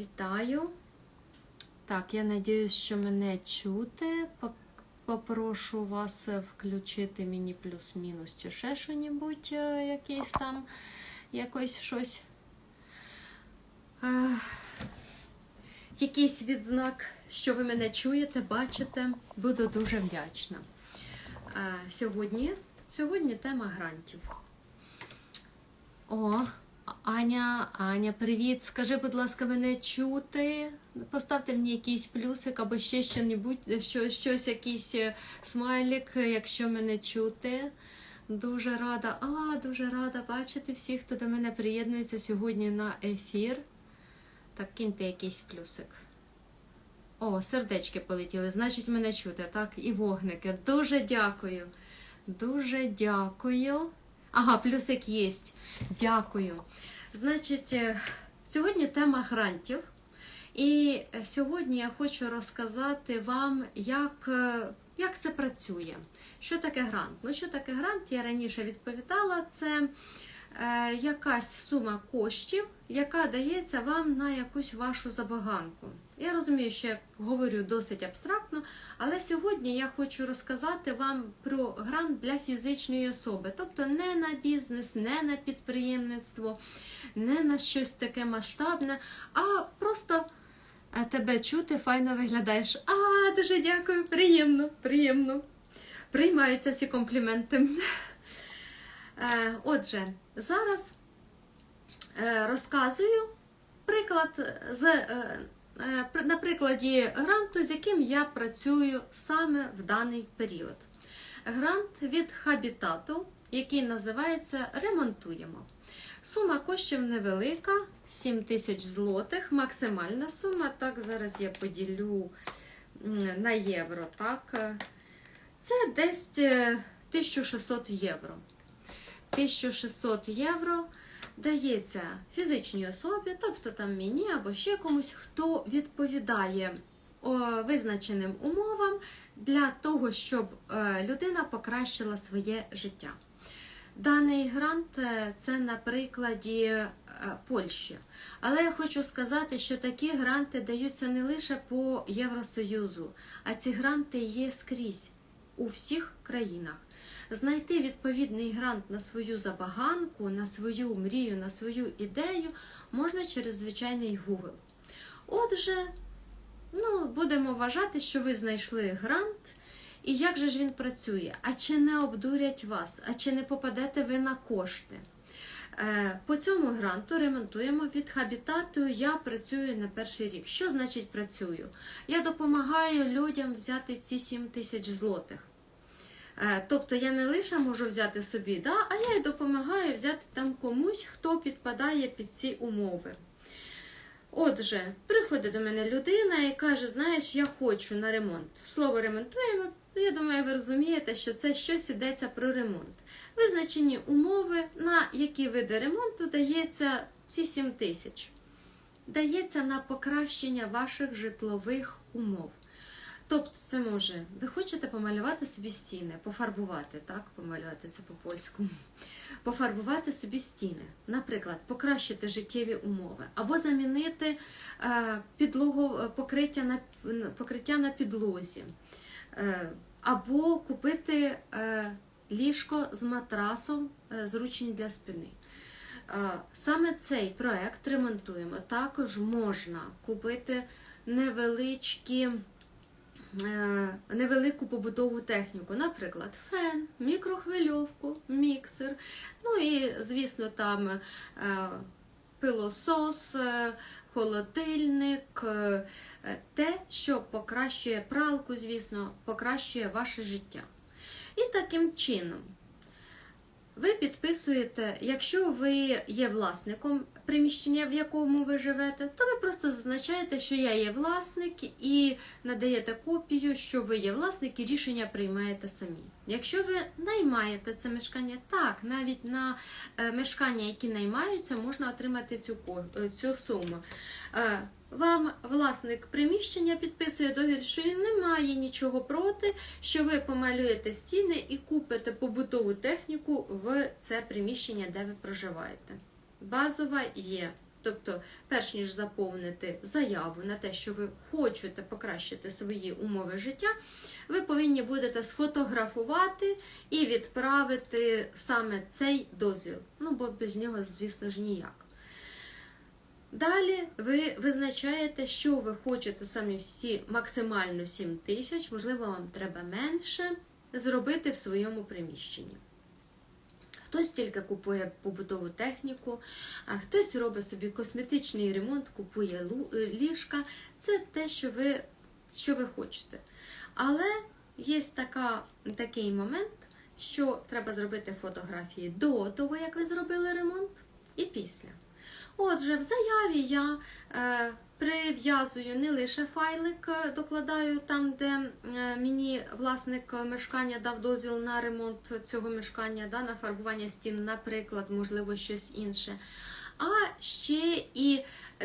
Вітаю. Так, я надіюсь, що мене чути. Попрошу вас включити мені плюс-мінус чи ще що-небудь, е, якийсь там, якось щось. Якийсь відзнак, що ви мене чуєте, бачите, буду дуже вдячна. Сьогодні, сьогодні тема грантів. О, Аня, Аня, привіт. Скажи, будь ласка, мене чути. Поставте мені якийсь плюсик або ще що-небудь, щось, якийсь е, смайлик, якщо мене чути. Дуже рада, а, дуже рада бачити всіх, хто до мене приєднується сьогодні на ефір. Так, киньте якийсь плюсик. О, сердечки полетіли, значить, мене чути, так? І вогники. Дуже дякую. Дуже дякую. Ага, плюсик є. Дякую. Значить, е, сьогодні тема грантів. І сьогодні я хочу розказати вам, як, е, як це працює. Що таке грант? Ну, що таке грант? Я раніше відповідала, це е, якась сума коштів, яка дається вам на якусь вашу забаганку. Я розумію, що я говорю досить абстрактно, але сьогодні я хочу розказати вам про грант для фізичної особи, тобто не на бізнес, не на підприємництво, не на щось таке масштабне, а просто е, тебе чути, файно виглядаєш. А, дуже дякую, приємно, приємно. Приймаються всі компліменти. Е, Отже, зараз е, розказую приклад з, на прикладі гранту, з яким я працюю саме в даний період. Грант від Хабітату, який називається Ремонтуємо. Сума коштів невелика, 7 тисяч злотих, максимальна сума. Так, зараз я поділю на євро. Так, е, це десь е, 1600 євро. 1600 євро дається фізичній особі, тобто там мені або ще комусь, хто відповідає визначеним умовам для того, щоб е, людина покращила своє життя. Даний грант е, це на прикладі е, Польщі. Але я хочу сказати, що такі гранти даються не лише по Євросоюзу, а ці гранти є скрізь у всіх країнах. Знайти відповідний грант на свою забаганку, на свою мрію, на свою ідею можна через звичайний Google. Отже, ну, будемо вважати, що ви знайшли грант. І як же ж він працює? А чи не обдурять вас? А чи не попадете ви на кошти? Е, По цьому гранту ремонтуємо від хабітату. Я працюю на перший рік. Що значить працюю? Я допомагаю людям взяти ці 7 тисяч злотих. Е, Тобто я не лише можу взяти собі, да, а я й допомагаю взяти там комусь, хто підпадає під ці умови. Отже, приходить до мене людина і каже: знаєш, я хочу на ремонт. Слово ремонтуємо. Я думаю, ви розумієте, що це щось йдеться про ремонт. Визначені умови, на які види ремонту дається ці 7 тисяч. Дається на покращення ваших житлових умов. Тобто, це може, ви хочете помалювати собі стіни, пофарбувати, так, помалювати це по-польському, пофарбувати собі стіни, наприклад, покращити життєві умови, або замінити е, підлогу, е, покриття на, покриття на підлозі, е, або купити ліжко з матрасом, зручні для спини. Саме цей проект ремонтуємо. Також можна купити невеличкі невелику побутову техніку, наприклад, фен, мікрохвильовку, міксер, ну і, звісно, там е, пилосос, е, холодильник, е, е, те, що покращує пралку, звісно, покращує ваше життя. І таким чином. Ви підписуєте, якщо ви є власником приміщення, в якому ви живете, то ви просто зазначаєте, що я є власник, і надаєте копію, що ви є власник, і рішення приймаєте самі. Якщо ви наймаєте це мешкання, так, навіть на е, мешкання, які наймаються, можна отримати цю, е, цю суму. Е, Вам власник приміщення підписує договір, що він не має нічого проти, що ви помалюєте стіни і купите побутову техніку в це приміщення, де ви проживаєте. Базова є Тобто, перш ніж заповнити заяву на те, що ви хочете покращити свої умови життя, ви повинні будете сфотографувати і відправити саме цей дозвіл. Ну, бо без нього, звісно ж, ніяк. Далі ви визначаєте, що ви хочете самі всі максимально 7 тисяч, можливо, вам треба менше зробити в своєму приміщенні. Хтось тільки купує побутову техніку, а хтось робить собі косметичний ремонт, купує е, ліжка. Це те, що ви, що ви хочете. Але є така, такий момент, що треба зробити фотографії до того, як ви зробили ремонт, і після. Отже, в заяві я е, прив'язую не лише файлик, е, докладаю там, де е, мені власник мешкання дав дозвіл на ремонт цього мешкання, да, на фарбування стін, наприклад, можливо, щось інше. А ще і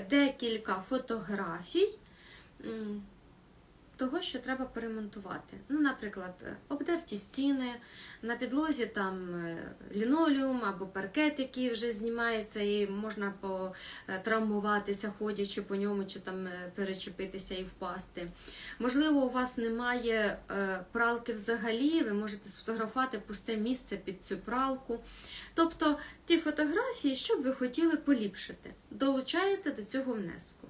декілька фотографій. Того, що треба поремонтувати. Ну, наприклад, обдерті стіни, на підлозі там е, лінолеум або паркет, який вже знімається, і можна потравмуватися, ходячи по ньому, чи там е, перечепитися і впасти. Можливо, у вас немає е, пралки взагалі, ви можете сфотографувати пусте місце під цю пралку. Тобто ті фотографії, що б ви хотіли поліпшити, долучаєте до цього внеску.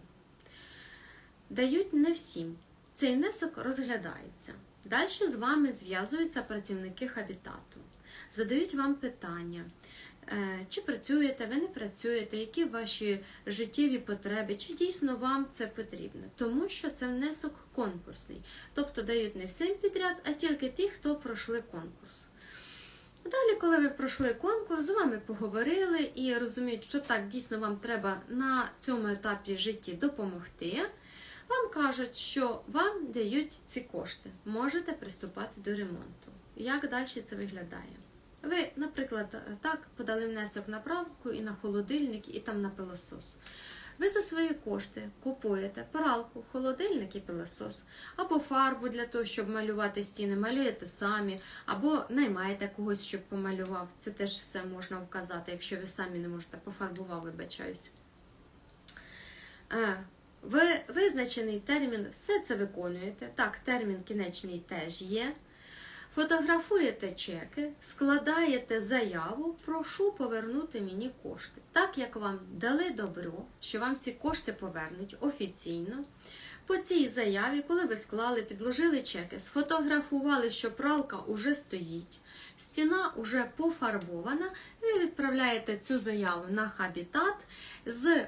Дають не всім. Цей внесок розглядається. Далі з вами зв'язуються працівники хабітату, задають вам питання, е, чи працюєте, ви не працюєте, які ваші життєві потреби, чи дійсно вам це потрібно. Тому що це внесок конкурсний. Тобто дають не всім підряд, а тільки ті, хто пройшли конкурс. Далі, коли ви пройшли конкурс, з вами поговорили і розуміють, що так, дійсно вам треба на цьому етапі житті допомогти. Вам кажуть, що вам дають ці кошти, можете приступати до ремонту. Як далі це виглядає? Ви, наприклад, так подали внесок на правку і на холодильник, і там на пилосос. Ви за свої кошти купуєте пралку, холодильник і пилосос, або фарбу для того, щоб малювати стіни, малюєте самі, або наймаєте когось, щоб помалював. Це теж все можна вказати, якщо ви самі не можете пофарбував, вибачаюсь. Ви визначений термін, все це виконуєте. Так, термін кінечний теж є. Фотографуєте чеки, складаєте заяву, прошу повернути мені кошти. Так як вам дали добро, що вам ці кошти повернуть офіційно. По цій заяві, коли ви склали, підложили чеки, сфотографували, що пралка уже стоїть, стіна уже пофарбована, ви відправляєте цю заяву на хабітат з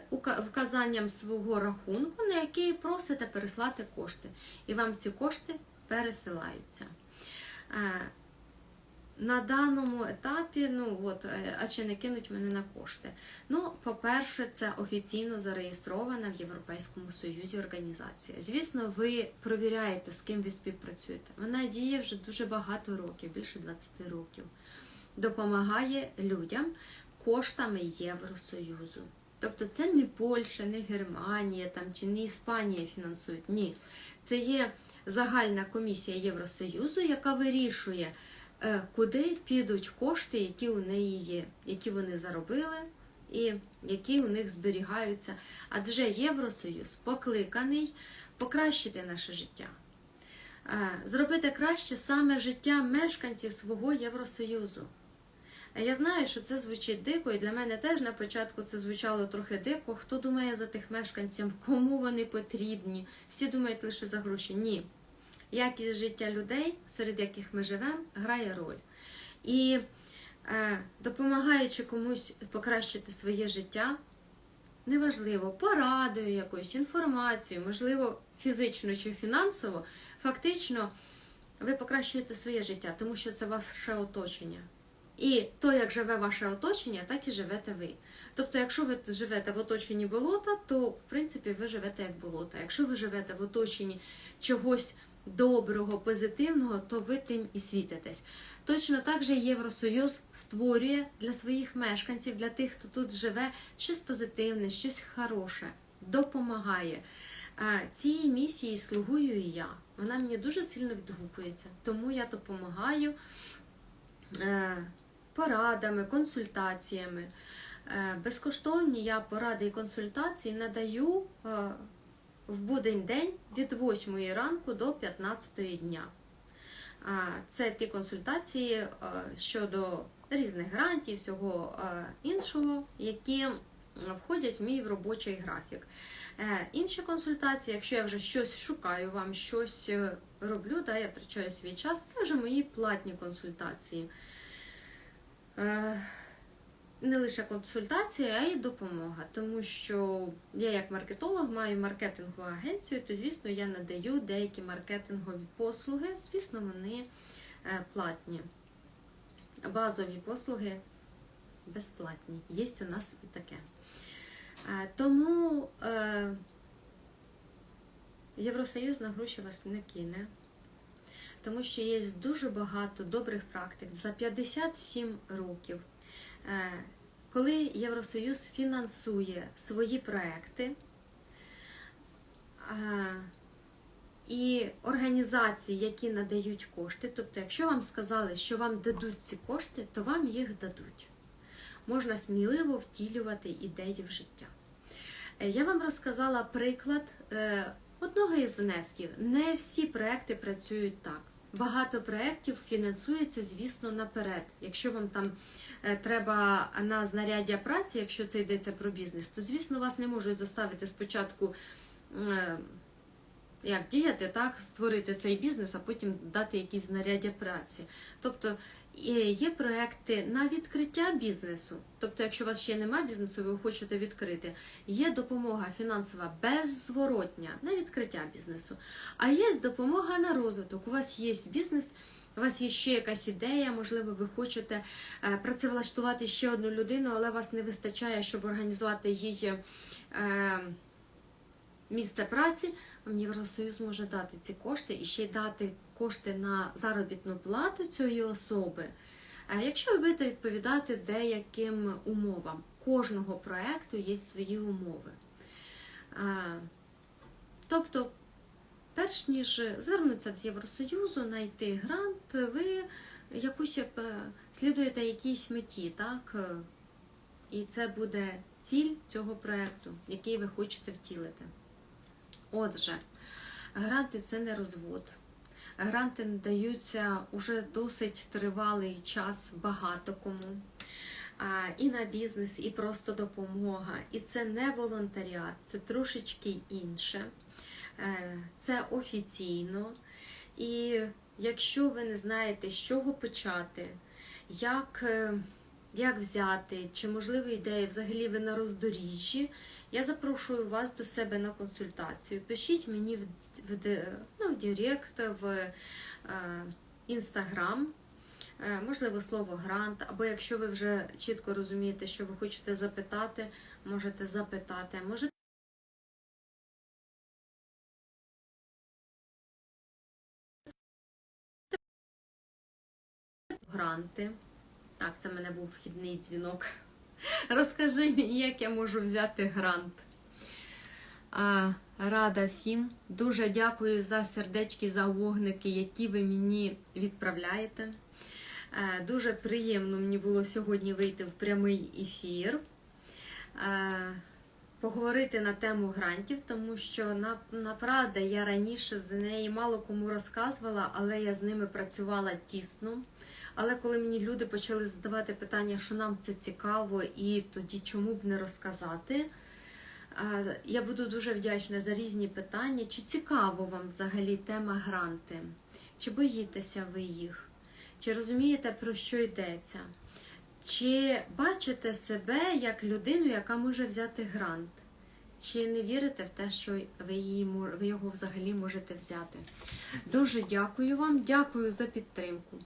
вказанням свого рахунку, на який просите переслати кошти. І вам ці кошти пересилаються. На даному етапі, ну от, е, а чи не кинуть мене на кошти? Ну, по-перше, це офіційно зареєстрована в Європейському Союзі організація. Звісно, ви провіряєте, з ким ви співпрацюєте. Вона діє вже дуже багато років, більше 20 років. Допомагає людям коштами Євросоюзу. Тобто це не Польща, не Германія там, чи не Іспанія фінансують. Ні. Це є загальна комісія Євросоюзу, яка вирішує, куди підуть кошти, які у неї є, які вони заробили і які у них зберігаються. Адже Євросоюз покликаний покращити наше життя. Е, Зробити краще саме життя мешканців свого Євросоюзу. Е, Я знаю, що це звучить дико, і для мене теж на початку це звучало трохи дико. Хто думає за тих мешканців, кому вони потрібні? Всі думають лише за гроші. Ні. Якість життя людей, серед яких ми живемо, грає роль. І е, допомагаючи комусь покращити своє життя, неважливо, порадою якоюсь інформацією, можливо, фізично чи фінансово, фактично ви покращуєте своє життя, тому що це ваше оточення. І то, як живе ваше оточення, так і живете ви. Тобто, якщо ви живете в оточенні болота, то в принципі ви живете як болото. Якщо ви живете в оточенні чогось доброго, позитивного, то ви тим і світитесь. Точно так же Євросоюз створює для своїх мешканців, для тих, хто тут живе, щось позитивне, щось хороше, допомагає. Цій місії слугую і я. Вона мені дуже сильно відгукується, тому я допомагаю е, порадами, консультаціями. Е, Безкоштовні я поради і консультації надаю е, в будень день від 8 ранку до 15 дня. Це ті консультації е, щодо різних грантів, всього е, іншого, які входять в мій робочий графік. Е, Інші консультації, якщо я вже щось шукаю вам, щось роблю, да, я втрачаю свій час, це вже мої платні консультації. Не лише консультація, а й допомога, тому що я як маркетолог маю маркетингову агенцію, то звісно я надаю деякі маркетингові послуги. Звісно, вони е, платні. Базові послуги безплатні. Є у нас і таке. Е, Тому е, Євросоюз на гроші вас не кине, тому що є дуже багато добрих практик за 57 років. Е, Коли Євросоюз фінансує свої проекти е, і організації, які надають кошти, тобто, якщо вам сказали, що вам дадуть ці кошти, то вам їх дадуть. Можна сміливо втілювати ідеї в життя. Е, Я вам розказала приклад одного із внесків. Не всі проекти працюють так. Багато проєктів фінансується, звісно, наперед. Якщо вам там е, треба на знаряддя праці, якщо це йдеться про бізнес, то звісно вас не можуть заставити спочатку е, як діяти, так, створити цей бізнес, а потім дати якісь знаряддя праці. Тобто є проекти на відкриття бізнесу. Тобто, якщо у вас ще немає бізнесу, ви хочете відкрити, є допомога фінансова беззворотня на відкриття бізнесу. А є допомога на розвиток. У вас є бізнес. У вас є ще якась ідея, можливо, ви хочете е, працевлаштувати ще одну людину, але вас не вистачає, щоб організувати її е, місце праці. Вам Євросоюз може дати ці кошти і ще й дати кошти на заробітну плату цієї особи. Якщо ви будете відповідати деяким умовам, кожного проекту є свої умови. Тобто, перш ніж звернутися до Євросоюзу, знайти грант, ви якусь е, слідуєте якійсь меті, так? І це буде ціль цього проекту, який ви хочете втілити. Отже, гранти це не розвод. Гранти надаються уже досить тривалий час багато кому. І на бізнес, і просто допомога. І це не волонтеріат, це трошечки інше. Е, Це офіційно. І якщо ви не знаєте, з чого почати, як, е, як взяти, чи можливо ідеї, взагалі ви на роздоріжжі, я запрошую вас до себе на консультацію. Пишіть мені в, в, ну, в Директ, в Інстаграм, можливо, слово грант, або якщо ви вже чітко розумієте, що ви хочете запитати, можете запитати. Можете гранти. Так, це в мене був вхідний дзвінок. Розкажи мені, як я можу взяти грант. Рада всім. Дуже дякую за сердечки, за вогники, які ви мені відправляєте. Е, Дуже приємно мені було сьогодні вийти в прямий ефір, е, поговорити на тему грантів, тому що направда я раніше з неї мало кому розказувала, але я з ними працювала тісно. Але коли мені люди почали задавати питання, що нам це цікаво, і тоді чому б не розказати, я буду дуже вдячна за різні питання. Чи цікаво вам взагалі тема гранти? Чи боїтеся ви їх? Чи розумієте, про що йдеться? Чи бачите себе як людину, яка може взяти грант? Чи не вірите в те, що ви, її, ви його взагалі можете взяти? Дуже дякую вам, дякую за підтримку.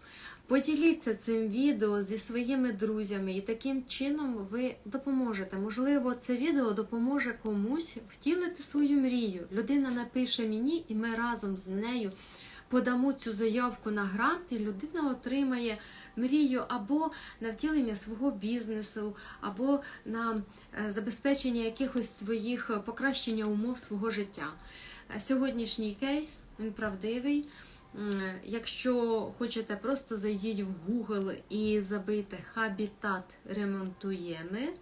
Поділіться цим відео зі своїми друзями, і таким чином ви допоможете. Можливо, це відео допоможе комусь втілити свою мрію. Людина напише мені, і ми разом з нею подамо цю заявку на грант, і людина отримає мрію або на втілення свого бізнесу, або на е, забезпечення якихось своїх е, покращення умов свого життя. Е, Сьогоднішній кейс він правдивий. Якщо хочете, просто зайдіть в Google і забийте Хабітат ремонтуємо.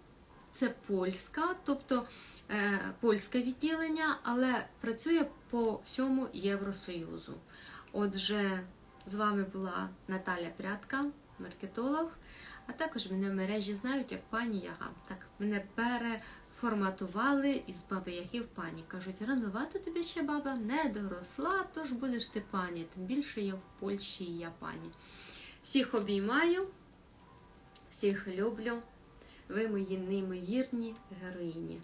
це польська, тобто е, польське відділення, але працює по всьому Євросоюзу. Отже, з вами була Наталя Прядка, маркетолог, а також мене в мережі знають як пані Яга. Так, мене переформатували із баби Яги в пані. Кажуть, рановато тобі ще баба не доросла, тож будеш ти пані. Тим більше я в Польщі і я пані. Всіх обіймаю, всіх люблю. Ви мої неймовірні героїні.